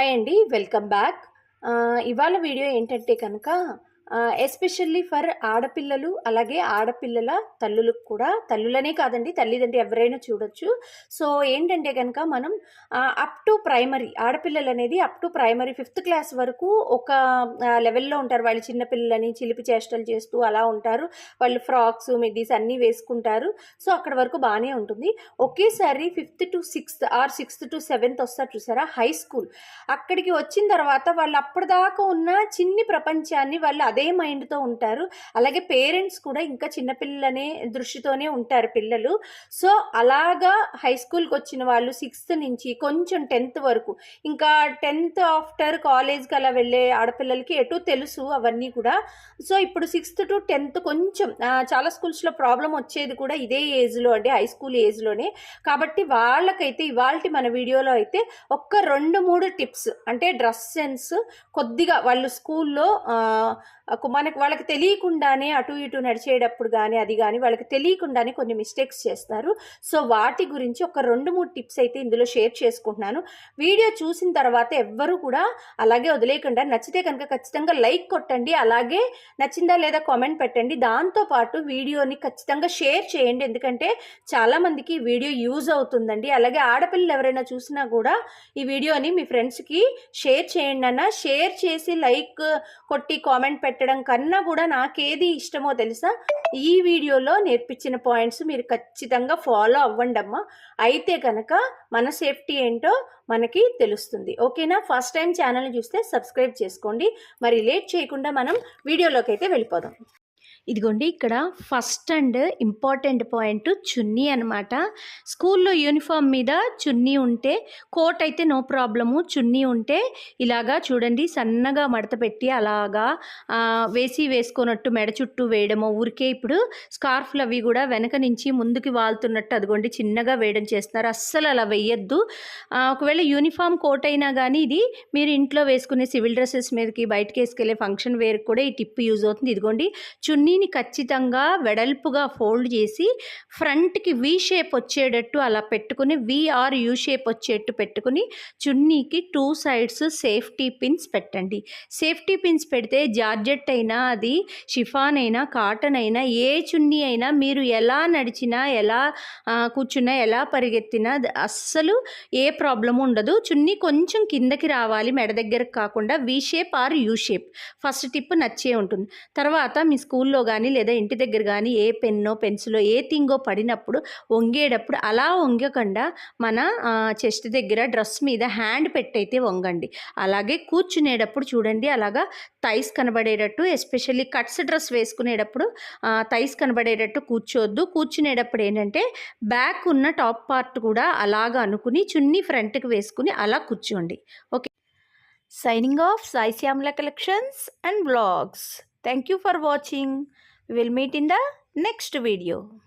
Hi అండి welcome back. ఇవాళ video ఏంటంటే కనుక ఎస్పెషల్లీ ఫర్ ఆడపిల్లలు అలాగే ఆడపిల్లల తల్లులకు కూడా తల్లులనే కాదండి తల్లిదండ్రి ఎవరైనా చూడొచ్చు. సో ఏంటంటే కనుక మనం అప్ టు ప్రైమరీ ఆడపిల్లలు అనేది up to primary fifth class వరకు ఒక లెవెల్లో ఉంటారు. వాళ్ళు చిన్నపిల్లలని చిలిపి చేష్టలు చేస్తూ అలా ఉంటారు. వాళ్ళు ఫ్రాక్స్ మిడ్డీస్ అన్నీ వేసుకుంటారు. సో అక్కడ వరకు బాగానే ఉంటుంది. ఒకేసారి fifth to sixth or sixth to seventh వస్తారు చూసారా? హై స్కూల్ అక్కడికి వచ్చిన తర్వాత వాళ్ళు అప్పటిదాకా ఉన్న చిన్ని ప్రపంచాన్ని వాళ్ళు అదే మైండ్తో ఉంటారు. అలాగే పేరెంట్స్ కూడా ఇంకా చిన్నపిల్లలనే దృష్టితోనే ఉంటారు పిల్లలు. సో అలాగా హై స్కూల్కి వచ్చిన వాళ్ళు సిక్స్త్ నుంచి కొంచెం టెన్త్ వరకు ఇంకా టెన్త్ ఆఫ్టర్ కాలేజ్కి అలా వెళ్ళే ఆడపిల్లలకి ఎటు తెలుసు అవన్నీ కూడా. సో ఇప్పుడు సిక్స్త్ టు టెన్త్ కొంచెం చాలా స్కూల్స్లో ప్రాబ్లం వచ్చేది కూడా ఇదే ఏజ్లో అండి హై స్కూల్ ఏజ్లోనే కాబట్టి వాళ్ళకైతే ఇవాళ మన వీడియోలో అయితే ఒక్క రెండు మూడు టిప్స్ అంటే డ్రెస్ సెన్స్ కొద్దిగా వాళ్ళు స్కూల్లో మనకు వాళ్ళకి తెలియకుండానే అటు ఇటు నడిచేటప్పుడు కానీ అది కానీ వాళ్ళకి తెలియకుండానే కొన్ని మిస్టేక్స్ చేస్తారు. సో వాటి గురించి ఒక రెండు మూడు టిప్స్ అయితే ఇందులో షేర్ చేసుకుంటున్నాను. వీడియో చూసిన తర్వాత ఎవ్వరూ కూడా అలాగే వదిలేయకుండా నచ్చితే కనుక ఖచ్చితంగా లైక్ కొట్టండి అలాగే నచ్చిందా లేదా కామెంట్ పెట్టండి. దాంతోపాటు వీడియోని ఖచ్చితంగా షేర్ చేయండి. ఎందుకంటే చాలామందికి ఈ వీడియో యూజ్ అవుతుందండి. అలాగే ఆడపిల్లలు ఎవరైనా చూసినా కూడా ఈ వీడియోని మీ ఫ్రెండ్స్కి షేర్ చేయండి అన్న. షేర్ చేసి లైక్ కొట్టి కామెంట్ పెట్టడం కన్నా కూడా నాకేది ఇష్టమో తెలుసా? ఈ వీడియోలో నేర్పించిన పాయింట్స్ మీరు ఖచ్చితంగా ఫాలో అవ్వండి అమ్మా అయితే కనుక మన సేఫ్టీ ఏంటో మనకి తెలుస్తుంది. ఓకేనా? ఫస్ట్ టైం ఛానల్ని చూస్తే సబ్స్క్రైబ్ చేసుకోండి. మరి లేట్ చేయకుండా మనం వీడియోలోకి అయితే వెళ్ళిపోదాం. ఇదిగోండి ఇక్కడ ఫస్ట్ అండ్ ఇంపార్టెంట్ పాయింట్ చున్నీ అనమాట స్కూల్లో యూనిఫామ్ మీద చున్నీ ఉంటే కోట్ అయితే నో ప్రాబ్లము చున్నీ ఉంటే ఇలాగా చూడండి సన్నగా మడత పెట్టి అలాగా వేసి వేసుకున్నట్టు మెడ చుట్టూ వేయడము. ఊరికే ఇప్పుడు స్కార్ఫ్లు అవి కూడా వెనక నుంచి ముందుకి వాళ్తున్నట్టు అదిగోండి చిన్నగా వేయడం చేస్తున్నారు. అస్సలు అలా వేయద్దు. ఒకవేళ యూనిఫామ్ కోట్ అయినా కానీ ఇది మీరు ఇంట్లో వేసుకునే సివిల్ డ్రెస్సెస్ మీదకి బయటకి వేసుకెళ్ళే ఫంక్షన్ వేర్ కూడా ఈ టిప్ యూజ్ అవుతుంది. ఇదిగోండి చున్నీ చున్నీని ఖచ్చితంగా వెడల్పుగా ఫోల్డ్ చేసి ఫ్రంట్కి వి షేప్ వచ్చేటట్టు అలా పెట్టుకుని విఆర్ యూ షేప్ వచ్చేట్టు పెట్టుకుని చున్నీకి టూ సైడ్స్ సేఫ్టీ పిన్స్ పెట్టండి. సేఫ్టీ పిన్స్ పెడితే జార్జెట్ అయినా అది షిఫాన్ అయినా కాటన్ అయినా ఏ చున్నీ అయినా మీరు ఎలా నడిచినా ఎలా కూర్చున్నా ఎలా పరిగెత్తినా అస్సలు ఏ ప్రాబ్లం ఉండదు. చున్నీ కొంచెం కిందకి రావాలి మెడ దగ్గరకు కాకుండా V shape or U shape first tip నచ్చే ఉంటుంది. తర్వాత మీ స్కూల్లో కానీ లేదా ఇంటి దగ్గర కానీ ఏ పెన్నో పెన్సిలో ఏ థింగో పడినప్పుడు వంగేటప్పుడు అలా వంగకుండా మన చెస్ట్ దగ్గర డ్రెస్ మీద హ్యాండ్ పెట్టయితే వంగండి. అలాగే కూర్చునేటప్పుడు చూడండి అలాగా థైస్ కనబడేటట్టు ఎస్పెషల్లీ కట్స్ డ్రెస్ వేసుకునేటప్పుడు థైస్ కనబడేటట్టు కూర్చోవద్దు కూర్చునేటప్పుడు ఏంటంటే బ్యాక్ ఉన్న టాప్ పార్ట్ కూడా అలాగా అనుకుని చున్నీ ఫ్రంట్కి వేసుకుని అలా కూర్చోండి. Okay. Signing off Sai collections and blogs Thank you for watching. We will meet in the next video.